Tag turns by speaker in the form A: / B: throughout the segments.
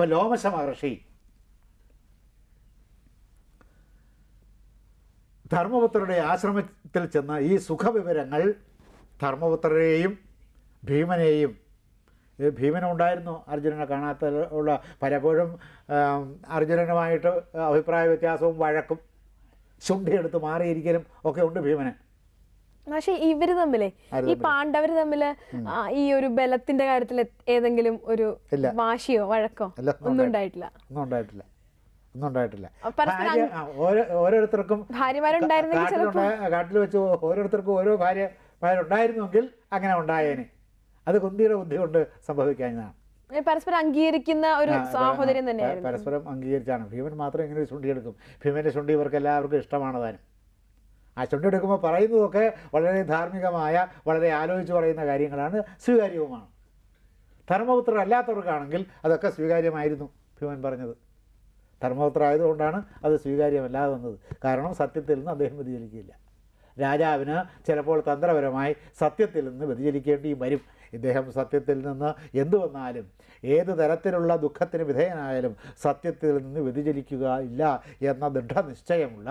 A: ഇപ്പം ലോമശ മഹർഷി ധർമ്മപുത്രരുടെ ആശ്രമത്തിൽ ചെന്ന ഈ സുഖവിവരങ്ങൾ ധർമ്മപുത്രരെയും ഭീമനെയും ഭീമനുണ്ടായിരുന്നു അർജുനനെ കാണാത്ത ഉള്ള പലപ്പോഴും അർജുനനുമായിട്ട് അഭിപ്രായ വ്യത്യാസവും വഴക്കും ശുണ്ഠിയെടുത്ത് മാറിയിരിക്കലും ഒക്കെ ഉണ്ട് ഭീമന്.
B: പക്ഷെ ഇവർ തമ്മിലേ ഈ പാണ്ഡവര് തമ്മിൽ ഈ ഒരു ബലത്തിന്റെ കാര്യത്തിൽ ഏതെങ്കിലും ഒരു വാശിയോ വഴക്കോ ഒന്നും ഉണ്ടായിട്ടില്ല.
A: ഒന്നും ഉണ്ടായിട്ടില്ല. ഒന്നും ഉണ്ടായിട്ടില്ല. ഭാര്യ ഓരോരുത്തർക്കും കാട്ടിൽ വെച്ച് ഓരോരുത്തർക്കും ഓരോ ഭാര്യമാരുണ്ടായിരുന്നുവെങ്കിൽ അങ്ങനെ ഉണ്ടായേനെ. അത് കുന്തിയുടെ ബുദ്ധി കൊണ്ട് സംഭവിക്കാഞ്ഞതാണ്
B: പരസ്പരം അംഗീകരിക്കുന്ന ഒരു സാഹോദര്യം
A: പ- പരസ്പരം അംഗീകരിച്ചാണ്. ഭീമൻ മാത്രം ഇങ്ങനെ ഒരു ചുണ്ടി എടുക്കും ഭീമന്റെ ചുണ്ടി ഇവർക്ക് എല്ലാവർക്കും ഇഷ്ടമാണ് താനും. ആ ചുണ്ടെടുക്കുമ്പോൾ പറയുന്നതൊക്കെ വളരെ ധാർമ്മികമായ വളരെ ആലോചിച്ച് പറയുന്ന കാര്യങ്ങളാണ് സ്വീകാര്യവുമാണ്. ധർമ്മപുത്രർ അല്ലാത്തവർക്കാണെങ്കിൽ അതൊക്കെ സ്വീകാര്യമായിരുന്നു ഭീമൻ പറഞ്ഞത്. ധർമ്മപുത്ര ആയതുകൊണ്ടാണ് അത് സ്വീകാര്യമല്ലാതെ വന്നത് കാരണം സത്യത്തിൽ നിന്ന് അദ്ദേഹം വ്യതിചലിക്കില്ല രാജാവിന് ചിലപ്പോൾ തന്ത്രപരമായി സത്യത്തിൽ നിന്ന് വ്യതിചലിക്കേണ്ടി വരും. ഇദ്ദേഹം സത്യത്തിൽ നിന്ന് എന്തു വന്നാലും ഏത് തരത്തിലുള്ള ദുഃഖത്തിന് വിധേയനായാലും സത്യത്തിൽ നിന്ന് വ്യതിചലിക്കുക ഇല്ല എന്ന ദൃഢനിശ്ചയമുള്ള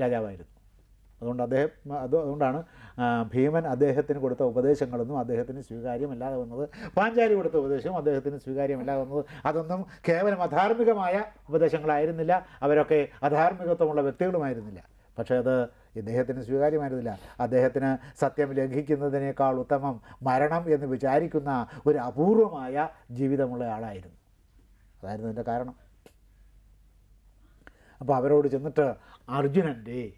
A: രാജാവായിരുന്നു. അതുകൊണ്ട് അദ്ദേഹം അത് അതുകൊണ്ടാണ് ഭീമൻ അദ്ദേഹത്തിന് കൊടുത്ത ഉപദേശങ്ങളൊന്നും അദ്ദേഹത്തിന് സ്വീകാര്യമല്ലാതെ വന്നത്. പാഞ്ചാലി കൊടുത്ത ഉപദേശവും അദ്ദേഹത്തിന് സ്വീകാര്യമല്ലാതെ വന്നത്. അതൊന്നും കേവലം അധാർമികമായ ഉപദേശങ്ങളായിരുന്നില്ല. അവരൊക്കെ അധാർമികത്വമുള്ള വ്യക്തികളുമായിരുന്നില്ല. പക്ഷേ അത് ഇദ്ദേഹത്തിന് സ്വീകാര്യമായിരുന്നില്ല. അദ്ദേഹത്തിന് സത്യം ലംഘിക്കുന്നതിനേക്കാൾ ഉത്തമം മരണം എന്ന് വിചാരിക്കുന്ന ഒരു അപൂർവമായ ജീവിതമുള്ള ആളായിരുന്നു. അതായിരുന്നു അതിന്റെ കാരണം. അപ്പോൾ അവരോട് ചെന്നിട്ട് അർജുനന്റെ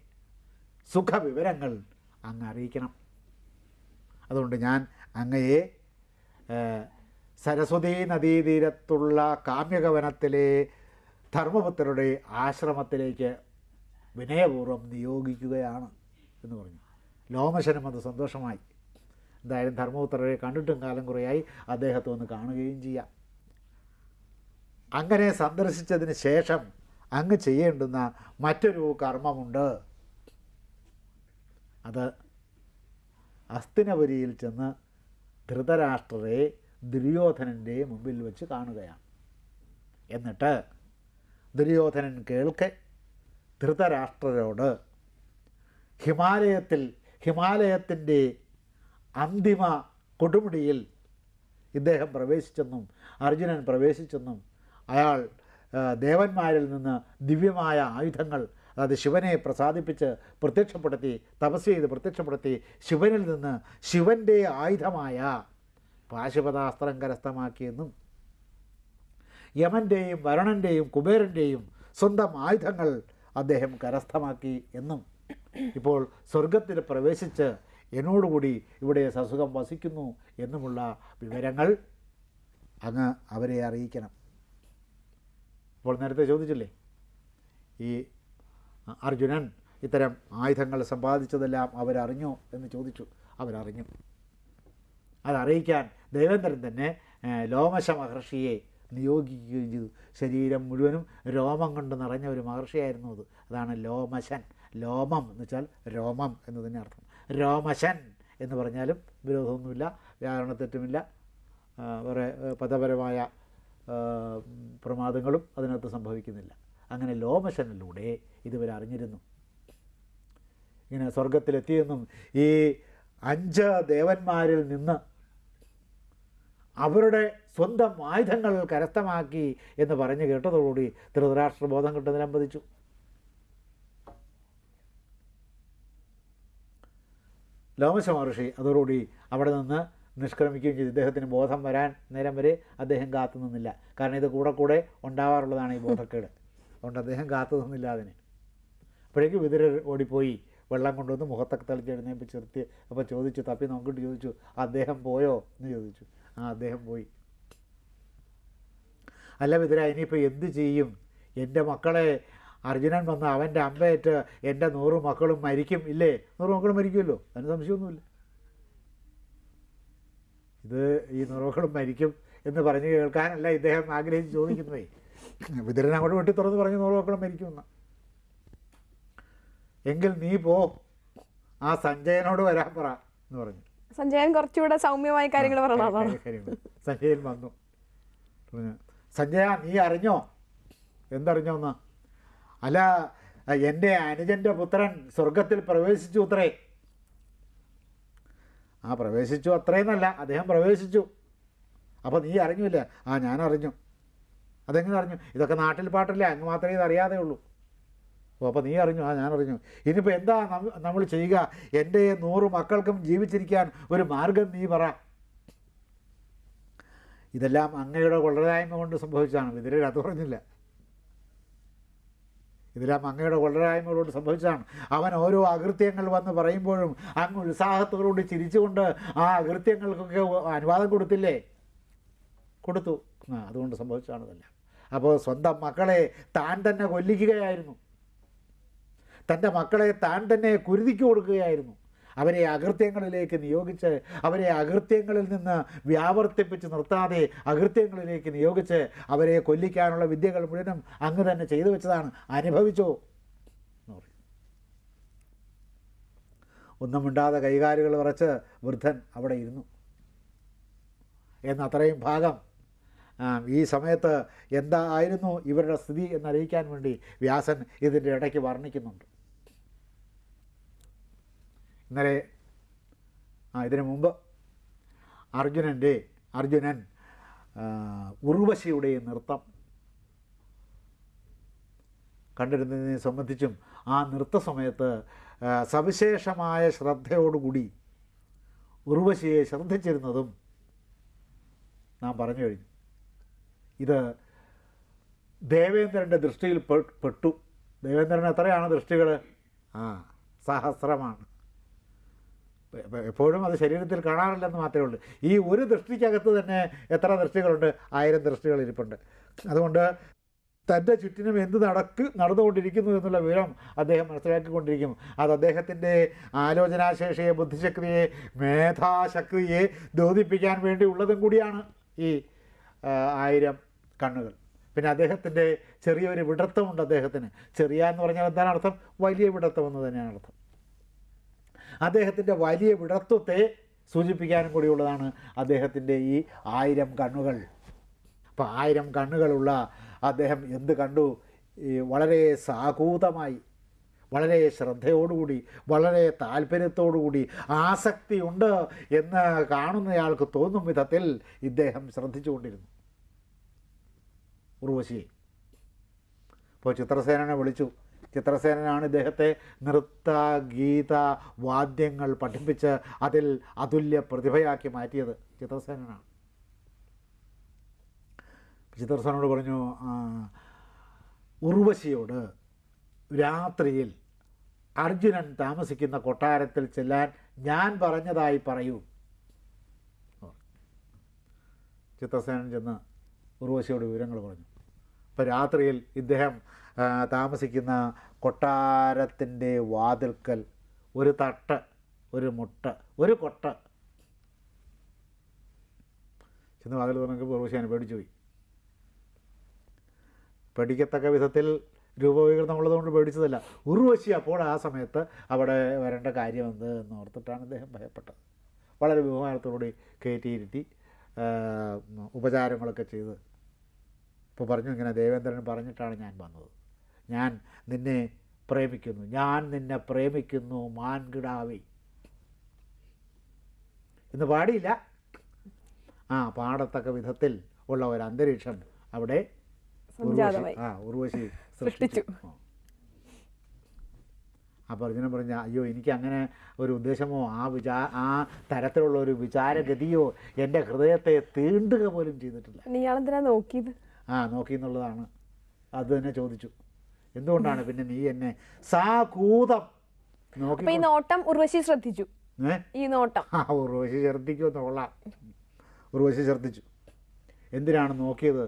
A: സുഖവിവരങ്ങൾ അങ്ങ് അറിയിക്കണം. അതുകൊണ്ട് ഞാൻ അങ്ങയെ സരസ്വതീ നദീതീരത്തുള്ള കാമ്യകവനത്തിലെ ധർമ്മപുത്രരുടെ ആശ്രമത്തിലേക്ക് വിനയപൂർവം നിയോഗിക്കുകയാണ് എന്ന് പറഞ്ഞു. ലോമശനം അത് സന്തോഷമായി. എന്തായാലും ധർമ്മപുത്രരെ കണ്ടിട്ടും കാലം കുറയായി. അദ്ദേഹത്തെ ഒന്ന് കാണുകയും ചെയ്യാം. അങ്ങനെ സന്ദർശിച്ചതിന് ശേഷം അങ്ങ് ചെയ്യേണ്ടുന്ന മറ്റൊരു കർമ്മമുണ്ട്. അത് അസ്തിനപുരിയിൽ ചെന്ന് ധൃതരാഷ്ട്രരെ ദുര്യോധനന്റെ മുമ്പിൽ വെച്ച് കാണുകയാണ്. എന്നിട്ട് ദുര്യോധനൻ കേൾക്കെ ധൃതരാഷ്ട്രരോട് ഹിമാലയത്തിൽ ഹിമാലയത്തിന്റെ അന്തിമ കൊടുമുടിയിൽ ഇദ്ദേഹം പ്രവേശിച്ചെന്നും അർജുനൻ പ്രവേശിച്ചെന്നും അയാൾ ദേവന്മാരിൽ നിന്ന് ദിവ്യമായ ആയുധങ്ങൾ അതായത് ശിവനെ പ്രസാദിപ്പിച്ച് പ്രത്യക്ഷപ്പെടുത്തി തപസ് ചെയ്ത് പ്രത്യക്ഷപ്പെടുത്തി ശിവനിൽ നിന്ന് ശിവന്റെ ആയുധമായ പാശുപതാസ്ത്രം കരസ്ഥമാക്കിയെന്നും യമന്റെയും വരുണന്റെയും കുബേരന്റെയും സ്വന്തം ആയുധങ്ങൾ അദ്ദേഹം കരസ്ഥമാക്കി എന്നും ഇപ്പോൾ സ്വർഗത്തിൽ പ്രവേശിച്ച് എന്നോടുകൂടി ഇവിടെ സസുഖം വസിക്കുന്നു എന്നുമുള്ള വിവരങ്ങൾ അങ്ങ് അവരെ അറിയിക്കണം. ഇപ്പോൾ നേരത്തെ ചോദിച്ചില്ലേ? ഈ അർജുനൻ ഇത്തരം ആയുധങ്ങൾ സമ്പാദിച്ചതെല്ലാം അവരറിഞ്ഞോ എന്ന് ചോദിച്ചു. അവരറിഞ്ഞു. അതറിയിക്കാൻ ദേവേന്ദ്രൻ തന്നെ ലോമശ മഹർഷിയെ നിയോഗിക്കുകയും ചെയ്തു. ശരീരം മുഴുവനും രോമം കൊണ്ട് നിറഞ്ഞ ഒരു മഹർഷിയായിരുന്നു അത്. അതാണ് ലോമശൻ. ലോമം എന്ന് വെച്ചാൽ രോമം എന്ന് തന്നെ അർത്ഥം. രോമശൻ എന്ന് പറഞ്ഞാലും വിരോധമൊന്നുമില്ല വ്യാകരണത്തെറ്റുമില്ല തെറ്റുമില്ല വേറെ പദപരമായ പ്രമാദങ്ങളും അതിനകത്ത് സംഭവിക്കുന്നില്ല. അങ്ങനെ ലോമശനിലൂടെ ഇതുവരെ അറിഞ്ഞിരുന്നു. ഇങ്ങനെ സ്വർഗത്തിലെത്തിയെന്നും ഈ അഞ്ച് ദേവന്മാരിൽ നിന്ന് അവരുടെ സ്വന്തം ആയുധങ്ങൾ കരസ്ഥമാക്കി എന്ന് പറഞ്ഞു കേട്ടതോടുകൂടി ധൃതരാഷ്ട്ര ബോധം കിട്ടുന്നതിനമ്പതിച്ചു ലോമശ മഹർഷി അതോടുകൂടി അവിടെ നിന്ന് നിഷ്ക്രമിക്കുകയും ചെയ്തു. ഇദ്ദേഹത്തിന് ബോധം വരാൻ നേരം വരെ അദ്ദേഹം കാത്തു നിന്നില്ല. കാരണം ഇത് കൂടെ കൂടെ ഉണ്ടാവാറുള്ളതാണ് ഈ ബോധക്കേട്. അതുകൊണ്ട് അദ്ദേഹം കാത്തു നിന്നില്ല അതിന്. അപ്പോഴേക്കും വിതിരർ ഓടിപ്പോയി. വെള്ളം കൊണ്ടുവന്ന് മുഖത്തൊക്കെ തളിച്ച് എഴുന്നേപ്പിച്ച് നിർത്തി. അപ്പോൾ ചോദിച്ചു തപ്പി നോക്കിയിട്ട് ചോദിച്ചു അദ്ദേഹം പോയോ? എന്ന് ചോദിച്ചു. ആ അദ്ദേഹം പോയി. അല്ല വിതിര ഇനിയിപ്പോൾ എന്ത് ചെയ്യും? എന്റെ മക്കളെ അർജുനൻ വന്ന് അവന്റെ അമ്പയേറ്റ് എന്റെ നൂറ് മക്കളും മരിക്കും ഇല്ലേ? നൂറ് മക്കളും മരിക്കുമല്ലോ? അതിന് സംശയമൊന്നുമില്ല. ഇത് ഈ നൂറ് മരിക്കും എന്ന് പറഞ്ഞു കേൾക്കാനല്ല ഇദ്ദേഹം ആഗ്രഹിച്ച് ചോദിക്കുന്നതേ. വിതരൻ അങ്ങോട്ട് വെട്ടി തുറന്ന് പറഞ്ഞു നൂറ് മക്കളും മരിക്കുമെന്ന്. എങ്കിൽ നീ പോ. ആ സഞ്ജയനോട് വരാൻ പറ എന്ന് പറഞ്ഞു.
B: സഞ്ജയൻ കുറച്ചുകൂടെ സൗമ്യമായ കാര്യങ്ങൾ പറഞ്ഞു
A: സഞ്ജയൻ വന്നു. പറഞ്ഞു, സഞ്ജയ നീ അറിഞ്ഞോ? എന്തറിഞ്ഞോ എന്ന്? അല്ല എന്റെ അനുജന്റെ പുത്രൻ സ്വർഗത്തിൽ പ്രവേശിച്ചു അത്രേ ആ പ്രവേശിച്ചു അത്രയെന്നല്ല. അദ്ദേഹം പ്രവേശിച്ചു. അപ്പോൾ നീ അറിഞ്ഞില്ല? ആ ഞാൻ അറിഞ്ഞു. അതെങ്ങനെ അറിഞ്ഞു? ഇതൊക്കെ നാട്ടിൽ പാട്ടല്ലേ? അങ്ങ് മാത്രമേ ഇത് അറിയാതെ ഉള്ളൂ. ഓ അപ്പോൾ നീ അറിഞ്ഞു. ആ ഞാൻ അറിഞ്ഞു. ഇനിയിപ്പോൾ എന്താ നമ്മൾ ചെയ്യുക? എന്റെ നൂറ് മക്കൾക്കും ജീവിച്ചിരിക്കാൻ ഒരു മാർഗം നീ പറ. ഇതെല്ലാം അങ്ങയുടെ കൊള്ളരായ്മ കൊണ്ട് സംഭവിച്ചതാണ് വിതിരർ അത് പറഞ്ഞില്ല. ഇതെല്ലാം അങ്ങയുടെ വളരായ്മകളോട് സംഭവിച്ചതാണ്. അവൻ ഓരോ അകൃത്യങ്ങൾ വന്ന് പറയുമ്പോഴും അങ്ങ് ഉത്സാഹത്തോടുകൂടി ചിരിച്ചുകൊണ്ട് ആ അകൃത്യങ്ങൾക്കൊക്കെ അനുവാദം കൊടുത്തില്ലേ? കൊടുത്തു. അതുകൊണ്ട് സംഭവിച്ചതാണ് ഇതെല്ലാം. അപ്പോൾ സ്വന്തം മക്കളെ താൻ തന്നെ കൊല്ലിക്കുകയായിരുന്നു. തന്റെ മക്കളെ താൻ തന്നെ കുരുതിക്ക് കൊടുക്കുകയായിരുന്നു. അവരെ അകൃത്യങ്ങളിലേക്ക് നിയോഗിച്ച് അവരെ അകൃത്യങ്ങളിൽ നിന്ന് വ്യാവർത്തിപ്പിച്ച് നിർത്താതെ അകൃത്യങ്ങളിലേക്ക് നിയോഗിച്ച് അവരെ കൊല്ലിക്കാനുള്ള വിദ്യകൾ മുഴുവനും അങ്ങ് തന്നെ ചെയ്തു വെച്ചതാണ്. അനുഭവിച്ചോ? ഒന്നും മിണ്ടാതെ കൈകാലുകൾ വിറച്ച് വൃദ്ധൻ അവിടെ ഇരുന്നു. എന്നത്രയും ഭാഗം ഈ സമയത്ത് എന്തായിരുന്നു ഇവരുടെ സ്ഥിതി എന്നറിയിക്കാൻ വേണ്ടി വ്യാസൻ ഇതിന്റെ ഇടയ്ക്ക് വർണിക്കുന്നുണ്ട്. ഇന്നലെ ആ ഇതിനു മുമ്പ് അർജുനന്റെ അർജുനൻ ഉർവശിയുടെ നൃത്തം കണ്ടിരുന്നതിനെ സംബന്ധിച്ചും ആ നൃത്ത സമയത്ത് സവിശേഷമായ ശ്രദ്ധയോടുകൂടി ഉർവശിയെ ശ്രദ്ധിച്ചിരുന്നതും നാം പറഞ്ഞു കഴിഞ്ഞു. ഇത് ദേവേന്ദ്രന്റെ ദൃഷ്ടിയിൽ പെട്ടു. ദേവേന്ദ്രൻ എത്രയാണ് ദൃഷ്ടികൾ ആ സഹസ്രമാണ്. എപ്പോഴും അത് ശരീരത്തിൽ കാണാറില്ലെന്ന് മാത്രമേ ഉള്ളൂ. ഈ ഒരു ദൃഷ്ടിക്കകത്ത് തന്നെ എത്ര ദൃഷ്ടികളുണ്ട്? ആയിരം ദൃഷ്ടികൾ ഇരിപ്പുണ്ട്. അതുകൊണ്ട് തന്റെ ചുറ്റിനും എന്ത് നടക്ക് നടന്നുകൊണ്ടിരിക്കുന്നു എന്നുള്ള വിവരം അദ്ദേഹം മനസ്സിലാക്കിക്കൊണ്ടിരിക്കും. അത് അദ്ദേഹത്തിന്റെ ആലോചനാശേഷിയെ ബുദ്ധിശക്തിയെ മേധാശക്തിയെ ദ്യോതിപ്പിക്കാൻ വേണ്ടി ഉള്ളതും കൂടിയാണ് ഈ ആയിരം കണ്ണുകൾ. പിന്നെ അദ്ദേഹത്തിന്റെ ചെറിയൊരു വിടത്തമുണ്ട് അദ്ദേഹത്തിന്. ചെറിയ എന്ന് പറഞ്ഞാൽ എന്താണ് അർത്ഥം? വലിയ വിടത്തം എന്ന് തന്നെയാണ് അർത്ഥം. അദ്ദേഹത്തിന്റെ വലിയ വിടത്വത്തെ സൂചിപ്പിക്കാനും കൂടിയുള്ളതാണ് അദ്ദേഹത്തിന്റെ ഈ ആയിരം കണ്ണുകൾ. അപ്പോൾ ആയിരം കണ്ണുകളുള്ള അദ്ദേഹം എന്ത് കണ്ടു? വളരെ സാകൂതമായി വളരെ ശ്രദ്ധയോടുകൂടി വളരെ താല്പര്യത്തോടുകൂടി ആസക്തിയുണ്ട് എന്ന് കാണുന്നയാൾക്ക് തോന്നും വിധത്തിൽ ഇദ്ദേഹം ശ്രദ്ധിച്ചുകൊണ്ടിരുന്നു. ഉർവശിയെ അപ്പോൾ ചിത്രസേനനെ വിളിച്ചു. ചിത്രസേനനാണ് ഇദ്ദേഹത്തെ നൃത്ത ഗീത വാദ്യങ്ങൾ പഠിപ്പിച്ച് അതിൽ അതുല്യ പ്രതിഭയാക്കി മാറ്റിയത് ചിത്രസേനനാണ്. ചിത്രസേനോട് പറഞ്ഞു ഉർവശിയോട് രാത്രിയിൽ അർജുനൻ താമസിക്കുന്ന കൊട്ടാരത്തിൽ ചെല്ലാൻ ഞാൻ പറഞ്ഞതായി പറയൂ. ചിത്രസേനൻ ചെന്ന് ഉർവശിയോട് വിവരങ്ങൾ പറഞ്ഞു. അപ്പോൾ രാത്രിയിൽ ഇദ്ദേഹം താമസിക്കുന്ന കൊട്ടാരത്തിന്റെ വാതിൽക്കൽ ഒരു തട്ട് ഒരു മുട്ട ഒരു കൊട്ട. ചെന്ന് വാതിൽ തുറന്നപ്പോൾ ഉർവശി അതിനെ പേടിച്ചു പോയി. പേടിക്കത്തക്ക വിധത്തിൽ രൂപവികൃതമുള്ളതുകൊണ്ട് പേടിച്ചതല്ല. ഉർവശി അപ്പോൾ ആ സമയത്ത് അവിടെ വരേണ്ട കാര്യം എന്ത് എന്ന് ഓർത്തിട്ടാണ് അദ്ദേഹം ഭയപ്പെട്ടത്. വളരെ ബഹുമാനത്തോടുകൂടി കയറ്റിയിരുത്തി ഉപചാരങ്ങളൊക്കെ ചെയ്ത്. ഇപ്പോൾ പറഞ്ഞു ഇങ്ങനെ ദേവേന്ദ്രൻ പറഞ്ഞിട്ടാണ് ഞാൻ വന്നത്. ഞാൻ നിന്നെ പ്രേമിക്കുന്നു. ഞാൻ നിന്നെ പ്രേമിക്കുന്നു മാൻകിടാവി. എന്ന് പാടിയില്ല. ആ പാടത്തക്ക വിധത്തിൽ ഉള്ള ഒരു അന്തരീക്ഷം അവിടെ. ആ ഉർവശി
B: സൃഷ്ടിച്ചു.
A: ആ. അപ്പോൾ അർജുനൻ പറഞ്ഞ അയ്യോ എനിക്ക് അങ്ങനെ ഒരു ഉദ്ദേശമോ? ആ വിചാ ആ തരത്തിലുള്ള ഒരു വിചാരഗതിയോ എന്റെ ഹൃദയത്തെ തീണ്ടുക പോലും ചെയ്തിട്ടില്ല.
B: നീ നോക്കിയത്?
A: ആ നോക്കി എന്നുള്ളതാണ്. അത് തന്നെ ചോദിച്ചു. എന്തുകൊണ്ടാണ് പിന്നെ നീ എന്നെ സാകൂതം നോക്കി
B: ഈ നോട്ടം ഉർവശി ശ്രദ്ധിച്ചു. ഈ നോട്ടം.
A: ആ ഉർവശി ഛർദ്ദിക്കുമെന്ന് കൊള്ളാം. ഉർവശി ശ്രദ്ധിച്ചു. എന്തിനാണ് നോക്കിയത്?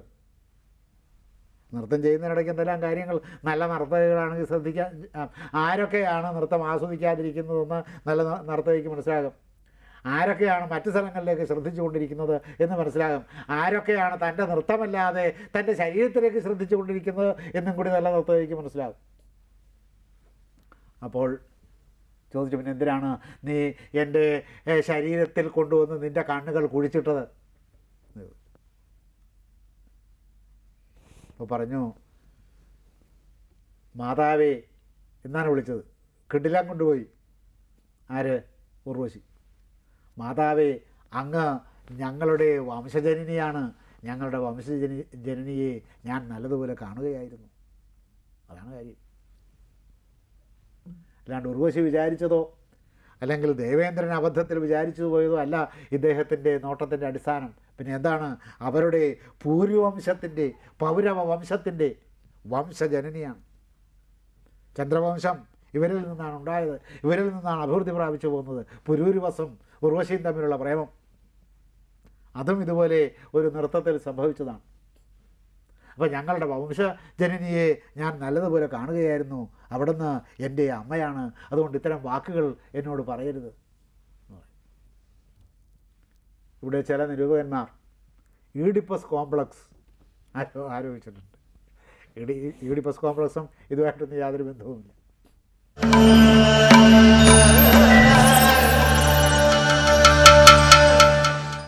A: നൃത്തം ചെയ്യുന്നതിനിടയ്ക്ക് എന്തെല്ലാം കാര്യങ്ങൾ? നല്ല നർത്തകരാണെങ്കിൽ ശ്രദ്ധിക്കാൻ ആരൊക്കെയാണ് നൃത്തം ആസ്വദിക്കാതിരിക്കുന്നതെന്ന് നല്ല നർത്തകയ്ക്ക് മനസ്സിലാകും. ആരൊക്കെയാണ് മറ്റു സ്ഥലങ്ങളിലേക്ക് ശ്രദ്ധിച്ചുകൊണ്ടിരിക്കുന്നത് എന്ന് മനസ്സിലാകും. ആരൊക്കെയാണ് തന്റെ നൃത്തമല്ലാതെ തന്റെ ശരീരത്തിലേക്ക് ശ്രദ്ധിച്ചുകൊണ്ടിരിക്കുന്നത് എന്നും കൂടി നല്ല നൃത്തത്തിലേക്ക് മനസ്സിലാകും. അപ്പോൾ ചോദിച്ചു പിന്നെ എന്തിനാണ് നീ എന്റെ ശരീരത്തിൽ കൊണ്ടുവന്ന് നിന്റെ കണ്ണുകൾ കുഴിച്ചിട്ടത്? അപ്പോൾ പറഞ്ഞു മാതാവേ എന്നാണ് വിളിച്ചത്. കിടിലം കൊണ്ടുപോയി. ആര്? ഉർവശി. മാതാവേ അങ്ങ് ഞങ്ങളുടെ വംശജനനിയാണ്. ഞങ്ങളുടെ വംശജനി ജനനിയെ ഞാൻ നല്ലതുപോലെ കാണുകയായിരുന്നു. അതാണ് കാര്യം. അല്ലാണ്ട് ഉർവശി വിചാരിച്ചതോ അല്ലെങ്കിൽ ദേവേന്ദ്രൻ അബദ്ധത്തിൽ വിചാരിച്ചു പോയതോ അല്ല ഇദ്ദേഹത്തിന്റെ നോട്ടത്തിന്റെ അടിസ്ഥാനം. പിന്നെ എന്താണ്? അവരുടെ പൂർവവംശത്തിന്റെ പൗരവ വംശത്തിന്റെ വംശജനനിയാണ്. ചന്ദ്രവംശം ഇവരിൽ നിന്നാണ് ഉണ്ടായത്. ഇവരിൽ നിന്നാണ് അഭിവൃദ്ധി പ്രാപിച്ചു പോകുന്നത്. പുരൂരുവസം ഉർവശിയും തമ്മിലുള്ള പ്രേമം. അതും ഇതുപോലെ ഒരു നൃത്തത്തിൽ സംഭവിച്ചതാണ്. അപ്പോൾ ഞങ്ങളുടെ വംശജനനിയെ ഞാൻ നല്ലതുപോലെ കാണുകയായിരുന്നു. അവിടുന്ന് എന്റെ അമ്മയാണ്. അതുകൊണ്ട് ഇത്തരം വാക്കുകൾ എന്നോട് പറയരുത്. ഇവിടെ ചില നിരൂപകന്മാർ ഈഡിപ്പസ് കോംപ്ലക്സ് ആരോ ആരോപിച്ചിട്ടുണ്ട്. ഈഡി ഈഡിപ്പസ് കോംപ്ലക്സും ഇതുമായിട്ടൊന്നും യാതൊരു ബന്ധവുമില്ല.